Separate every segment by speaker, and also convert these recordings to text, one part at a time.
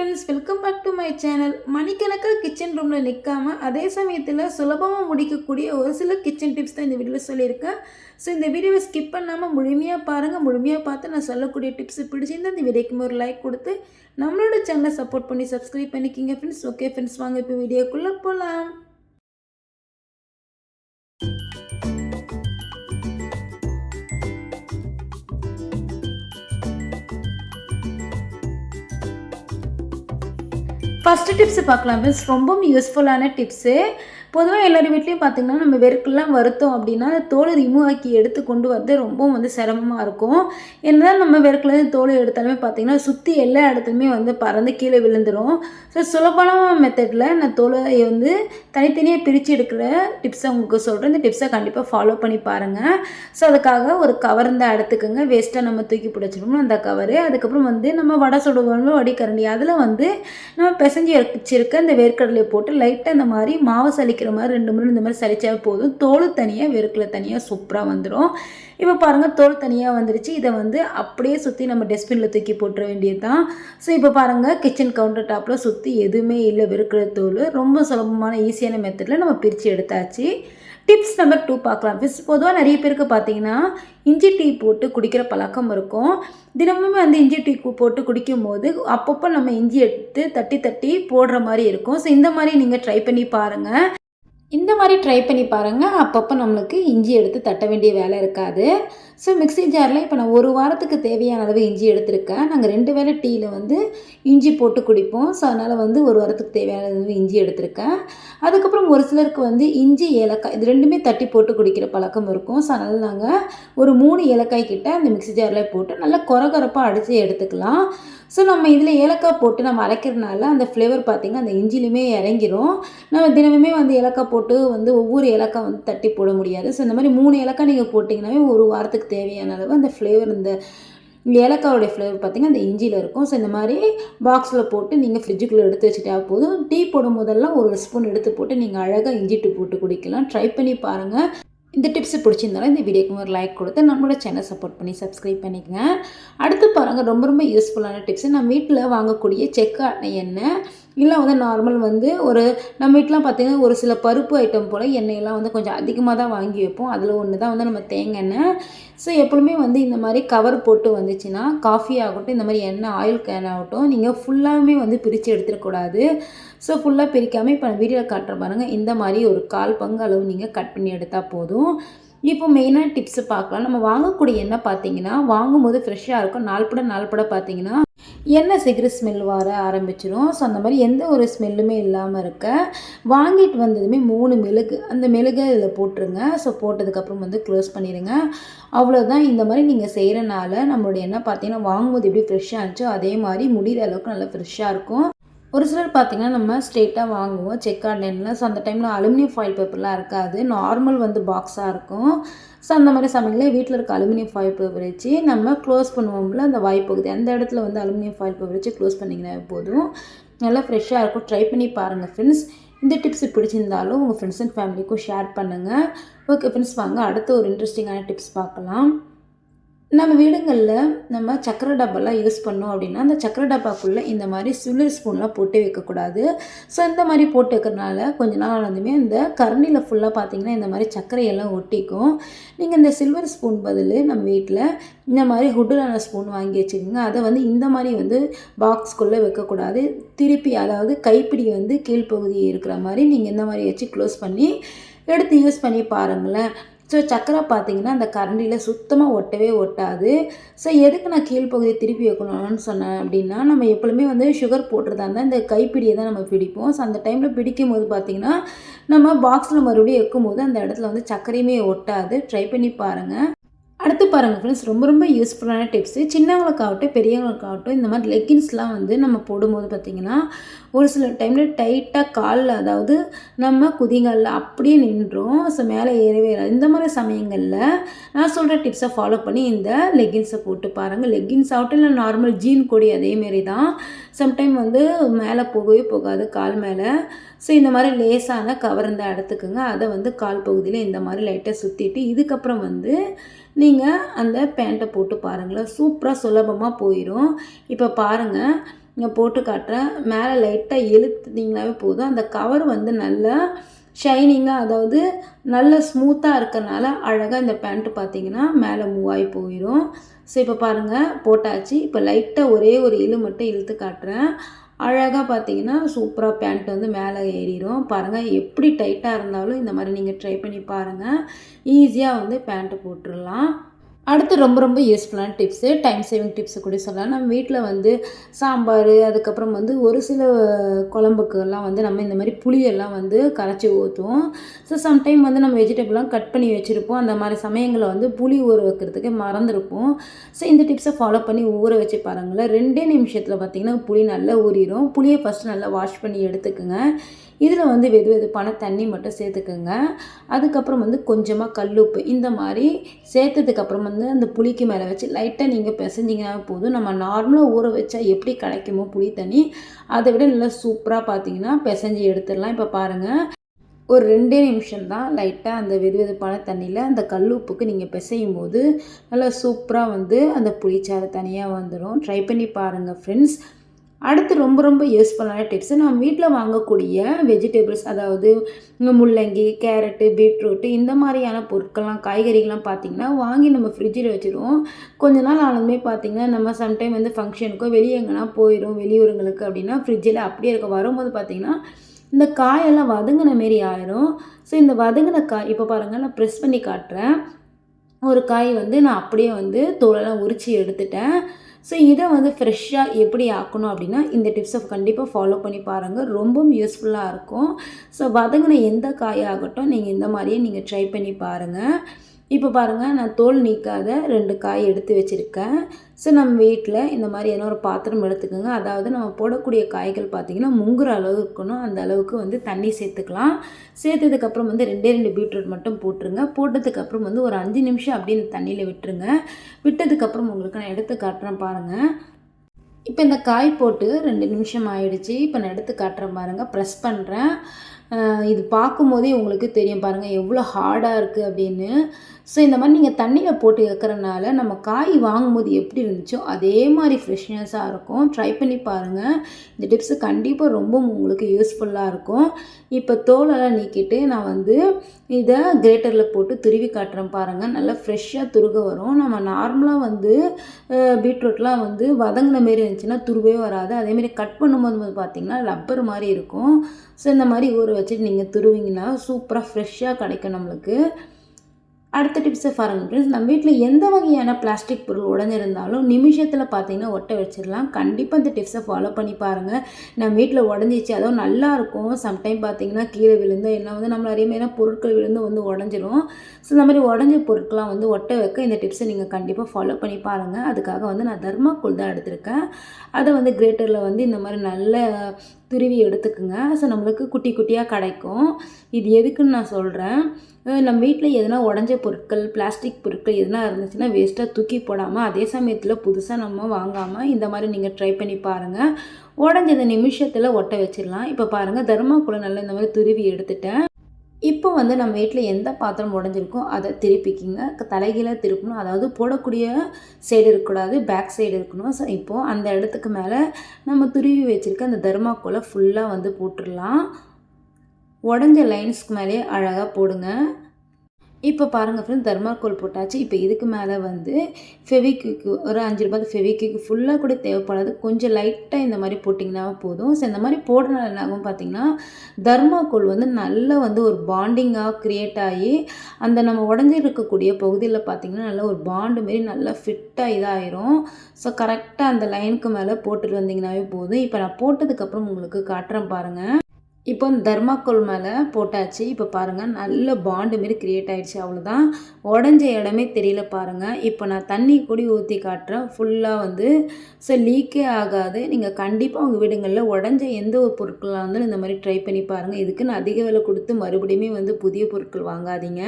Speaker 1: Friends welcome back to my channel மணிக்கணக்காக kitchen ரூமில் நிற்காம அதே சமயத்தில் சுலபமாக முடிக்கக்கூடிய ஒரு சில கிச்சன் டிப்ஸ் தான் இந்த வீடியோவில் சொல்லியிருக்கேன். ஸோ இந்த வீடியோவை ஸ்கிப் பண்ணாமல் முழுமையாக பாருங்கள் முழுமையாக பார்த்து நான் சொல்லக்கூடிய டிப்ஸ் பிடிச்சிருந்தால் இந்த வீடியோக்கு ஒரு லைக் கொடுத்து நம்மளோட சேனலை சப்போர்ட் பண்ணி சப்ஸ்கிரைப் பண்ணிக்கிங்க ஃப்ரெண்ட்ஸ் ஓகே ஃப்ரெண்ட்ஸ் வாங்க இப்போ வீடியோக்குள்ளே போகலாம் ஃபஸ்ட்டு டிப்ஸு பார்க்கலாம் மீன்ஸ் ரொம்பவும் யூஸ்ஃபுல்லான டிப்ஸு பொதுவாக எல்லார் வீட்லேயும் பார்த்திங்கன்னா நம்ம வெறுக்கெல்லாம் வருத்தோம் அப்படின்னா அந்த தோலை ரிமூவ் ஆக்கி எடுத்து கொண்டு வரது ரொம்பவும் வந்து சிரமமாக இருக்கும். என்னதான் நம்ம வெறுக்கில் தோலை எடுத்தாலுமே பார்த்திங்கன்னா சுற்றி எல்லா இடத்துலையுமே வந்து பறந்து கீழே விழுந்துடும் ஸோ சுலபமான மெத்தடில் நான் தோலை வந்து தனித்தனியாக பிரித்து எடுக்கிற டிப்ஸை உங்களுக்கு சொல்கிறேன் இந்த டிப்ஸை கண்டிப்பாக ஃபாலோ பண்ணி பாருங்கள் ஸோ அதுக்காக ஒரு கவர் இருந்தால் எடுத்துக்கோங்க. வேஸ்ட்டாக நம்ம தூக்கி பிடிச்சிடணும் அந்த கவரு அதுக்கப்புறம் வந்து நம்ம வடை சுடுவோம் வடிகரண்டி. அதில் வந்து நம்ம பிசைஞ்சு வச்சிருக்க இந்த வேர்க்கடலையை போட்டு லைட்டாக இந்த மாதிரி மாவு வைக்கிற மாதிரி ரெண்டு மூணு இந்த மாதிரி சளிச்சா போதும். தோல் தனியாக வெறுக்கில் தனியாக சூப்பராக வந்துடும் இப்போ பாருங்கள் தோல் தனியாக வந்துருச்சு. இதை வந்து அப்படியே சுற்றி நம்ம டஸ்ட்பினில் தூக்கி போட்டுற வேண்டியது தான் ஸோ இப்போ பாருங்கள் கிச்சன் கவுண்டர் டாப்பில் சுற்றி எதுவுமே இல்லை. வெறுக்கிற தோல். ரொம்ப சுலபமான ஈஸியான மெத்தடில் நம்ம பிரித்து எடுத்தாச்சு. டிப்ஸ் நம்பர் டூ பார்க்கலாம். ஃபிஸ் பொதுவாக நிறைய பேருக்கு பார்த்தீங்கன்னா இஞ்சி டீ போட்டு குடிக்கிற பழக்கம் இருக்கும். தினமுமே வந்து இஞ்சி டீ போட்டு குடிக்கும் போது அப்பப்போ நம்ம இஞ்சி எடுத்து தட்டி தட்டி போடுற மாதிரி இருக்கும். ஸோ இந்த மாதிரி நீங்கள் ட்ரை பண்ணி பாருங்கள் இந்த மாதிரி ட்ரை பண்ணி பாருங்கள் அப்பப்போ நம்மளுக்கு இஞ்சி எடுத்து தட்ட வேண்டிய வேலை இருக்காது. ஸோ மிக்ஸி ஜாரில் இப்போ நான் ஒரு வாரத்துக்கு தேவையான அளவு இஞ்சி எடுத்திருக்கேன். நாங்கள் ரெண்டு வேளை டீயில் வந்து இஞ்சி போட்டு குடிப்போம். ஸோ அதனால் வந்து ஒரு வாரத்துக்கு தேவையான அளவு இஞ்சி எடுத்திருக்கேன். அதுக்கப்புறம் ஒரு சிலருக்கு வந்து இஞ்சி ஏலக்காய் இது ரெண்டுமே தட்டி போட்டு குடிக்கிற பழக்கம் இருக்கும். ஸோ அதனால் நாங்கள் ஒரு மூணு ஏலக்காய் கிட்ட அந்த மிக்ஸி ஜாரில் போட்டு நல்லா கொரகொரப்பாக அடித்து எடுத்துக்கலாம். ஸோ நம்ம இதில் ஏலக்காய் போட்டு நம்ம அரைக்கிறதுனால அந்த ஃப்ளேவர் பார்த்திங்கன்னா அந்த இஞ்சிலுமே இறங்கிரும். நம்ம தினமுமே வந்து ஏலக்காய் போட்டு வந்து ஒவ்வொரு ஏலக்காய் வந்து தட்டி போட முடியாது. ஸோ இந்த மாதிரி மூணு ஏலக்காய் நீங்கள் போட்டிங்கனாவே ஒரு வாரத்துக்கு தேவையான அளவு அந்த ஃப்ளேவர் இந்த ஏலக்காயோடைய ஃப்ளேவர் பார்த்திங்கன்னா அந்த இஞ்சியில் இருக்கும். ஸோ இந்த மாதிரி பாக்ஸில் போட்டு நீங்கள் ஃப்ரிட்ஜுக்குள்ளே எடுத்து வச்சுட்டா போதும். டீ போடும் போதெல்லாம் ஒரு ஸ்பூன் எடுத்து போட்டு நீங்கள் அழகாக இஞ்சி டீ போட்டு குடிக்கலாம். ட்ரை பண்ணி பாருங்கள் இந்த டிப்ஸ் பிடிச்சிருந்தாலும் இந்த வீடியோக்கு ஒரு லைக் கொடுத்து நம்மளோட சேனல் சப்போர்ட் பண்ணி சப்ஸ்கிரைப் பண்ணிக்கங்க. அடுத்து பாருங்கள் ரொம்ப ரொம்ப யூஸ்ஃபுல்லான டிப்ஸ் நம்ம வீட்டில் வாங்கக்கூடிய செக்கு எண்ணெய். இல்லை வந்து நார்மல் வந்து ஒரு நம்ம வீட்டிலாம் பார்த்திங்கன்னா ஒரு சில பருப்பு ஐட்டம் போல் எண்ணெயெல்லாம் வந்து கொஞ்சம் அதிகமாக தான் வாங்கி வைப்போம். அதில் ஒன்று தான் வந்து நம்ம தேங்காய் எண்ணெய். ஸோ எப்பொழுதுமே வந்து இந்த மாதிரி கவர் போட்டு வந்துச்சுன்னா காஃபி ஆகட்டும் இந்த மாதிரி எண்ணெய் ஆயில் கேன் ஆகட்டும் நீங்கள் ஃபுல்லாகவே வந்து பிரித்து எடுத்துடக்கூடாது ஸோ ஃபுல்லாக பிரிக்காமல் இப்போ நான் வீடியோவில் காட்டுற பாருங்கள் இந்த மாதிரி ஒரு கால் பங்கு அளவு நீங்கள் கட் பண்ணி எடுத்தால் போதும். இப்போ மெயினாக டிப்ஸு பார்க்கலாம் நம்ம வாங்கக்கூடிய எண்ணெய் பார்த்தீங்கன்னா வாங்கும்போது ஃப்ரெஷ்ஷாக இருக்கும். நாள்பட நாள்பட பார்த்தீங்கன்னா எண்ணெய் சிகிர ஸ்மெல் வர ஆரம்பிச்சிடும் ஸோ அந்த மாதிரி எந்த ஒரு ஸ்மெல்லுமே இல்லாமல் இருக்க வாங்கிட்டு வந்ததுமே மூணு மெழுகு. அந்த மெழுகை இதில் போட்டுருங்க. ஸோ போட்டதுக்கப்புறம் வந்து க்ளோஸ் பண்ணிடுங்க அவ்வளோதான் இந்த மாதிரி நீங்கள் செய்கிறனால நம்மளுடைய எண்ணெய் பார்த்தீங்கன்னா வாங்கும்போது எப்படி ஃப்ரெஷ்ஷாக இருந்துச்சோ அதே மாதிரி முடிகிற அளவுக்கு நல்லா ஃப்ரெஷ்ஷாக இருக்கும். ஒரு சிலர் பார்த்திங்கன்னா நம்ம ஸ்ட்ரெயிட்டாக வாங்குவோம். செக் ஆன்லைனில் ஸோ அந்த டைமில் அலுமினியம் ஃபாயில் பேப்பர்லாம் இருக்காது. நார்மல் வந்து பாக்ஸாக இருக்கும். ஸோ அந்த மாதிரி சமயங்களில் வீட்டில் இருக்க அலுமினியம் ஃபாயில் பேப்பர் வச்சு நம்ம க்ளோஸ் பண்ணுவோம்ல அந்த வாய்ப்பகுதி அந்த இடத்துல வந்து அலுமினியம் ஃபாயில் பேப்பர் வச்சு க்ளோஸ் பண்ணிங்கன்னா போதும். நல்லா ஃப்ரெஷ்ஷாக இருக்கும். ட்ரை பண்ணி பாருங்கள் ஃப்ரெண்ட்ஸ் இந்த டிப்ஸ் பிடிச்சிருந்தாலும் உங்கள் ஃப்ரெண்ட்ஸ் அண்ட் ஃபேமிலிக்கும் ஷேர் பண்ணுங்கள் ஓகே ஃப்ரெண்ட்ஸ் வாங்க. அடுத்த ஒரு இன்ட்ரெஸ்டிங்கான டிப்ஸ் பார்க்கலாம். நம்ம வீடுங்களில் நம்ம சக்கரை டப்பாலாம் யூஸ் பண்ணோம் அப்படின்னா அந்த சக்கரை டப்பாக்குள்ளே இந்த மாதிரி சில்வர் ஸ்பூன்லாம் போட்டு வைக்கக்கூடாது. ஸோ இந்த மாதிரி போட்டு வைக்கிறதுனால கொஞ்ச நாள் ஆனதுமே இந்த கரண்டியில் ஃபுல்லாக பார்த்தீங்கன்னா இந்த மாதிரி சர்க்கரையெல்லாம் ஒட்டிக்கும். நீங்கள் இந்த சில்வர் ஸ்பூன் பதில் நம்ம வீட்டில் இந்த மாதிரி ஹுட்டுலான ஸ்பூன் வாங்கி வச்சுக்கோங்க. அதை வந்து இந்த மாதிரி வந்து பாக்ஸ்குள்ளே வைக்கக்கூடாது. திருப்பி அதாவது கைப்பிடி வந்து கீழ்ப்பகுதி இருக்கிற மாதிரி நீங்கள் இந்த மாதிரி வச்சு க்ளோஸ் பண்ணி எடுத்து யூஸ் பண்ணி பாருங்களேன். ஸோ சக்கரை பார்த்தீங்கன்னா அந்த கரண்டியில் சுத்தமாக ஒட்டவே ஒட்டாது. ஸோ எதுக்கு நான் கீழ்ப்பகுதியை திருப்பி வைக்கணும்னு சொன்னேன் அப்படின்னா நம்ம எப்பொழுதுமே வந்து சுகர் போட்டுறதா இருந்தால் இந்த கைப்பிடியை தான் நம்ம பிடிப்போம். ஸோ அந்த டைமில் பிடிக்கும் போது பார்த்திங்கன்னா நம்ம பாக்ஸில் மறுபடியும் வைக்கும் போது அந்த இடத்துல வந்து சக்கரையுமே ஒட்டாது. ட்ரை பண்ணி பாருங்கள் அடுத்து பாருங்கள் ஃப்ரெண்ட்ஸ் ரொம்ப ரொம்ப யூஸ்ஃபுல்லான டிப்ஸு சின்னவங்களுக்காகட்டும் பெரியவங்களுக்காகட்டும் இந்த மாதிரி லெக்கின்ஸ்லாம் வந்து நம்ம போடும்போது பார்த்திங்கன்னா ஒரு சில டைமில் டைட்டாக காலில் அதாவது நம்ம குதிங்கல்ல அப்படியே நின்றோம். ஸோ மேலே ஏறவே இந்த மாதிரி சமயங்களில் நான் சொல்கிற டிப்ஸை ஃபாலோ பண்ணி இந்த லெகின்ஸை போட்டு பாருங்கள் லெகின்ஸ் ஆகட்டும் இல்லை நார்மல் ஜீன் கொடி அதேமாரி தான். சம்டைம் வந்து மேலே போகவே போகாது கால் மேலே. ஸோ இந்த மாதிரி லேசான கவர் இருந்தால் எடுத்துக்கோங்க. அதை வந்து கால் பகுதியில் இந்த மாதிரி லைட்டாக சுற்றிட்டு இதுக்கப்புறம் வந்து நீங்கள் அந்த பேண்ட்டை போட்டு பாருங்களேன். சூப்பராக சுலபமாக போயிடும் இப்போ பாருங்கள் இங்கே போட்டு காட்டுறேன். மேலே லைட்டாக இழுத்துட்டிங்கனாவே போதும். அந்த கவர் வந்து நல்லா ஷைனிங்காக அதாவது நல்ல ஸ்மூத்தாக இருக்கிறனால அழகாக இந்த பேண்ட்டு பார்த்தீங்கன்னா மேலே மூவ் ஆகி போயிடும் ஸோ இப்போ பாருங்கள் போட்டாச்சு. இப்போ லைட்டாக ஒரே ஒரு இழு மட்டும் இழுத்து காட்டுறேன். அழகாக பார்த்தீங்கன்னா சூப்பராக பேண்ட் வந்து மேலே ஏறிடும் பாருங்கள் எப்படி டைட்டாக இருந்தாலும் இந்த மாதிரி நீங்கள் ட்ரை பண்ணி பாருங்கள் ஈஸியாக வந்து பேண்ட்டு போட்டுடலாம் அடுத்து ரொம்ப ரொம்ப யூஸ்ஃபுல்லான டிப்ஸு டைம் சேவிங் டிப்ஸு கூட சொல்லலாம். நம்ம வீட்டில் வந்து சாம்பார் அதுக்கப்புறம் வந்து ஒரு சில குழம்புக்கெல்லாம் வந்து நம்ம இந்த மாதிரி புளியெல்லாம் வந்து கரைச்சி ஊற்றுவோம் ஸோ சம்டைம் வந்து நம்ம வெஜிடபிள்லாம் கட் பண்ணி வச்சுருப்போம். அந்த மாதிரி சமயங்களில் வந்து புளி ஊற வைக்கிறதுக்கு மறந்துருப்போம். ஸோ இந்த டிப்ஸை ஃபாலோ பண்ணி ஊற வச்சு பாருங்களேன். ரெண்டே நிமிஷத்தில் பார்த்திங்கன்னா புளி நல்லா ஊறிடும் புளியை ஃபஸ்ட்டு நல்லா வாஷ் பண்ணி எடுத்துக்கோங்க. இதில் வந்து வெது வெதுப்பான தண்ணி மட்டும் சேர்த்துக்கோங்க. அதுக்கப்புறம் வந்து கொஞ்சமாக கல்லுப்பு. இந்த மாதிரி சேர்த்ததுக்கப்புறம் வந்து அந்த புளிக்கு மேலே வச்சு லைட்டாக நீங்கள் பிசைஞ்சிங்கன்னா போதும். நம்ம நார்மலாக ஊற வச்சா எப்படி கிடைக்குமோ புளி தண்ணி அதை விட நல்லா சூப்பராக பார்த்தீங்கன்னா பிசைஞ்சு எடுத்துடலாம். இப்போ பாருங்கள் ஒரு ரெண்டே நிமிஷம் தான் லைட்டாக அந்த வெது வெதுப்பான தண்ணியில் அந்த கல் உப்புக்கு நீங்கள் பிசையும் போது நல்லா சூப்பராக வந்து அந்த புளிச்சாறு தனியாக வந்துடும் ட்ரை பண்ணி பாருங்கள் ஃப்ரெண்ட்ஸ் அடுத்து ரொம்ப ரொம்ப யூஸ்ஃபுல்லான டிப்ஸு நம்ம வீட்டில் வாங்கக்கூடிய வெஜிடபிள்ஸ் அதாவது முள்ளங்கி கேரட்டு பீட்ரூட்டு இந்த மாதிரியான பொருட்கள்லாம் காய்கறிகள்லாம் பார்த்திங்கன்னா வாங்கி நம்ம ஃப்ரிட்ஜில் வச்சுருவோம். கொஞ்ச நாள் ஆனதுமே பார்த்திங்கன்னா நம்ம சம்டைம் வந்து ஃபங்க்ஷனுக்கோ வெளியே எங்கன்னா போயிடும் வெளியூருங்களுக்கு அப்படின்னா ஃப்ரிட்ஜில் அப்படியே இருக்க வரும்போது பார்த்திங்கன்னா இந்த காயெல்லாம் வதங்கின மாரி ஆயிரும். ஸோ இந்த வதங்கின காய் இப்போ பாருங்கள் நான் ப்ரெஸ் பண்ணி காட்டுறேன். ஒரு காய் வந்து நான் அப்படியே வந்து தோலெல்லாம் உரித்து எடுத்துட்டேன். ஸோ இதை வந்து ஃப்ரெஷ்ஷாக எப்படி ஆக்கணும் அப்படின்னா இந்த டிப்ஸை கண்டிப்பாக ஃபாலோ பண்ணி பாருங்கள் ரொம்பவும் யூஸ்ஃபுல்லாக இருக்கும். ஸோ வதங்கின எந்த காயாகட்டும் நீங்கள் இந்த மாதிரியே நீங்கள் ட்ரை பண்ணி பாருங்கள் இப்போ பாருங்கள் நான் தோல் நீக்காத ரெண்டு காய் எடுத்து வச்சுருக்கேன். ஸோ நம்ம வீட்டில் இந்த மாதிரி என்ன ஒரு பாத்திரம் எடுத்துக்கோங்க. அதாவது நம்ம போடக்கூடிய காய்கள் பார்த்திங்கன்னா முங்குற அளவு இருக்கணும். அந்த அளவுக்கு வந்து தண்ணி சேர்த்துக்கலாம். சேர்த்ததுக்கப்புறம் வந்து ரெண்டே ரெண்டு பீட்ரூட் மட்டும் போட்டுருங்க. போட்டதுக்கப்புறம் வந்து ஒரு அஞ்சு நிமிஷம் அப்படியே இந்த தண்ணியில் விட்டுருங்க. விட்டதுக்கப்புறம் உங்களுக்கு நான் எடுத்து காட்டுறேன் பாருங்கள் இப்போ இந்த காய் போட்டு ரெண்டு நிமிஷம் ஆயிடுச்சு. இப்போ நான் எடுத்து காட்டுறேன் பாருங்கள் ப்ரெஸ் பண்ணுறேன் இது பார்க்கும்போதே உங்களுக்கு தெரியும் பாருங்கள் எவ்வளோ ஹார்டாக இருக்குது அப்படின்னு. ஸோ இந்த மாதிரி நீங்கள் தண்ணியில் போட்டு வைக்கிறனால நம்ம காய் வாங்கும்போது எப்படி இருந்துச்சோ அதே மாதிரி ஃப்ரெஷ்னஸாக இருக்கும். ட்ரை பண்ணி பாருங்கள் இந்த டிப்ஸு கண்டிப்பாக ரொம்ப உங்களுக்கு யூஸ்ஃபுல்லாக இருக்கும். இப்போ தோலெல்லாம் நீக்கிட்டு நான் வந்து இதை கிரேட்டரில் போட்டு துருவி காட்டுறேன் பாருங்கள் நல்லா ஃப்ரெஷ்ஷாக துருக வரும். நம்ம நார்மலாக வந்து பீட்ரூட்லாம் வந்து வதங்கின மாரி இருந்துச்சுன்னா துருவே வராது. அதேமாரி கட் பண்ணும்போது பார்த்திங்கன்னா ரப்பர் மாதிரி இருக்கும். ஸோ இந்த மாதிரி ஊற வச்சுட்டு நீங்கள் துருவிங்கன்னா சூப்பராக ஃப்ரெஷ்ஷாக கிடைக்கும் நம்மளுக்கு. அடுத்த டிப்ஸை பாருங்கள் ஃப்ரெண்ட்ஸ் நம்ம வீட்டில் எந்த வகையான பிளாஸ்டிக் பொருள் உடஞ்சிருந்தாலும் நிமிஷத்தில் பார்த்தீங்கன்னா ஒட்ட வச்சிடலாம் கண்டிப்பாக இந்த டிப்ஸை ஃபாலோ பண்ணி பாருங்கள் நம்ம வீட்டில் உடஞ்சிச்சு அதுவும் நல்லாயிருக்கும் சம்டைம் பார்த்தீங்கன்னா கீழே விழுந்து எல்லாம் வந்து நம்மள அறியாமையான பொருட்கள் விழுந்து வந்து உடஞ்சிரும். ஸோ இந்த மாதிரி உடஞ்ச பொருட்கள்லாம் வந்து ஒட்ட வைக்க இந்த டிப்ஸை நீங்கள் கண்டிப்பாக ஃபாலோ பண்ணி பாருங்கள் அதுக்காக வந்து நான் தர்மாக்குள் தான் எடுத்திருக்கேன். அதை வந்து கிரேட்டரில் வந்து இந்த மாதிரி நல்ல துருவி எடுத்துக்குங்க. ஸோ நம்மளுக்கு குட்டி குட்டியாக கிடைக்கும். இது எதுக்குன்னு நான் சொல்கிறேன் நம்ம வீட்டில் எதனா உடஞ்ச பொருட்கள் பிளாஸ்டிக் பொருட்கள் எதனா இருந்துச்சுன்னா வேஸ்ட்டாக தூக்கி போடாமல் அதே சமயத்தில் புதுசாக நம்ம வாங்காமல் இந்த மாதிரி நீங்கள் ட்ரை பண்ணி பாருங்கள் உடஞ்ச நிமிஷத்தில் ஒட்ட வச்சிடலாம். இப்போ பாருங்கள் தர்மாக்குள்ளே நல்லா இந்த மாதிரி துருவி எடுத்துட்டேன். இப்போ வந்து நம்ம வீட்டில் எந்த பாத்திரம் உடஞ்சிருக்கோ அதை திருப்பிக்கிங்க. தலைகீழாக திருப்பணும். அதாவது போடக்கூடிய சைடு இருக்கக்கூடாது பேக் சைடு இருக்கணும். ஸோ இப்போது அந்த இடத்துக்கு மேலே நம்ம துருவி வச்சுருக்க அந்த தர்மாக்கோலை ஃபுல்லாக வந்து போட்டுடலாம். உடஞ்ச லைன்ஸ்க்கு மேலேயே அழகாக போடுங்க. இப்போ பாருங்கள் ஃப்ரெண்ட்ஸ் தர்மாக்கோல் போட்டாச்சு. இப்போ இதுக்கு மேலே வந்து ஃபெவிக்விக்கு ஒரு அஞ்சு ரூபாய் ஃபெவிக்விக்கு ஃபுல்லாக கூட தேவைப்படாது. கொஞ்சம் லைட்டாக இந்த மாதிரி போட்டிங்கன்னா போதும். ஸோ இந்த மாதிரி போடுறதுனால என்ன ஆகும் பார்த்தீங்கன்னா தர்மாக்கோல் வந்து நல்லா வந்து ஒரு பாண்டிங்காக க்ரியேட் ஆகி அந்த நம்ம உடஞ்சிருக்கக்கூடிய பகுதியில் பார்த்திங்கன்னா நல்லா ஒரு பாண்டு மாரி நல்லா ஃபிட்டாக இதாகிரும் ஸோ கரெக்டாக அந்த லைனுக்கு மேலே போட்டுட்டு வந்தீங்கன்னாவே போதும். இப்போ நான் போட்டதுக்கப்புறம் உங்களுக்கு காட்டுறேன் பாருங்கள் இப்போ தர்மாக்கோல் மேலே போட்டாச்சு. இப்போ பாருங்கள் நல்ல பாண்டு மாரி க்ரியேட் ஆகிடுச்சு அவ்வளோதான் உடஞ்ச இடமே தெரியல பாருங்கள் இப்போ நான் தண்ணி கூடி ஊற்றி காட்டுறேன். ஃபுல்லாக வந்து ஸோ லீக்கே ஆகாது. நீங்கள் கண்டிப்பாக உங்கள் வீடுங்களில் உடஞ்ச எந்த ஒரு பொருட்களாக இருந்தாலும் இந்த மாதிரி ட்ரை பண்ணி பாருங்கள் இதுக்குன்னு அதிக விலை கொடுத்து மறுபடியுமே வந்து புதிய பொருட்கள் வாங்காதீங்க.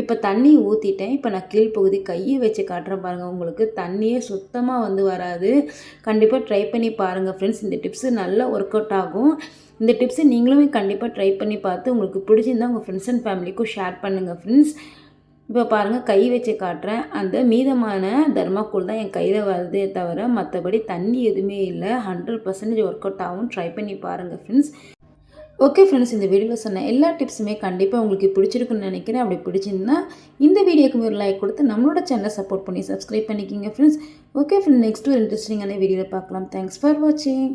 Speaker 1: இப்போ தண்ணி ஊற்றிட்டேன் இப்போ நான் கீழ்ப்பகுதி கையை வச்சு காட்டுறேன் பாருங்கள் உங்களுக்கு தண்ணியே சுத்தமாக வந்து வராது. கண்டிப்பாக ட்ரை பண்ணி பாருங்கள் ஃப்ரெண்ட்ஸ் இந்த டிப்ஸு நல்லா ஒர்க் அவுட் ஆகும். இந்த டிப்ஸு நீ நீங்களுமே கண்டிப்பாக ட்ரை பண்ணி பார்த்து உங்களுக்கு பிடிச்சிருந்தா உங்கள் ஃப்ரெண்ட்ஸ் அண்ட் ஃபேமிலிக்கும் ஷேர் பண்ணுங்கள் ஃப்ரெண்ட்ஸ் இப்போ பாருங்கள் கை வச்சு காட்டுறேன். அந்த மீதமான தர்மாக்கோல் தான் என் கையில் வருதே தவிர மற்றபடி தண்ணி எதுவுமே இல்லை. ஹண்ட்ரட் பர்சன்டேஜ் ஒர்க் அவுட் ஆகும் ட்ரை பண்ணி பாருங்கள் ஃப்ரெண்ட்ஸ் ஓகே ஃப்ரெண்ட்ஸ் இந்த வீடியோவில் சொன்ன எல்லா டிப்ஸுமே கண்டிப்பாக உங்களுக்கு பிடிச்சிருக்குன்னு நினைக்கிறேன். அப்படி பிடிச்சிருந்தா இந்த வீடியோக்கு ஒரு லைக் கொடுத்து நம்மளோட சேனலை சப்போர்ட் பண்ணி சப்ஸ்கிரைப் பண்ணிக்கிங்க ஃப்ரெண்ட்ஸ் ஓகே ஃப்ரெண்ட் நெக்ஸ்ட் ஒரு இன்ட்ரெஸ்டிங்கான வீடியோவில் பார்க்கலாம். தேங்க்ஸ் ஃபார் வாட்சிங்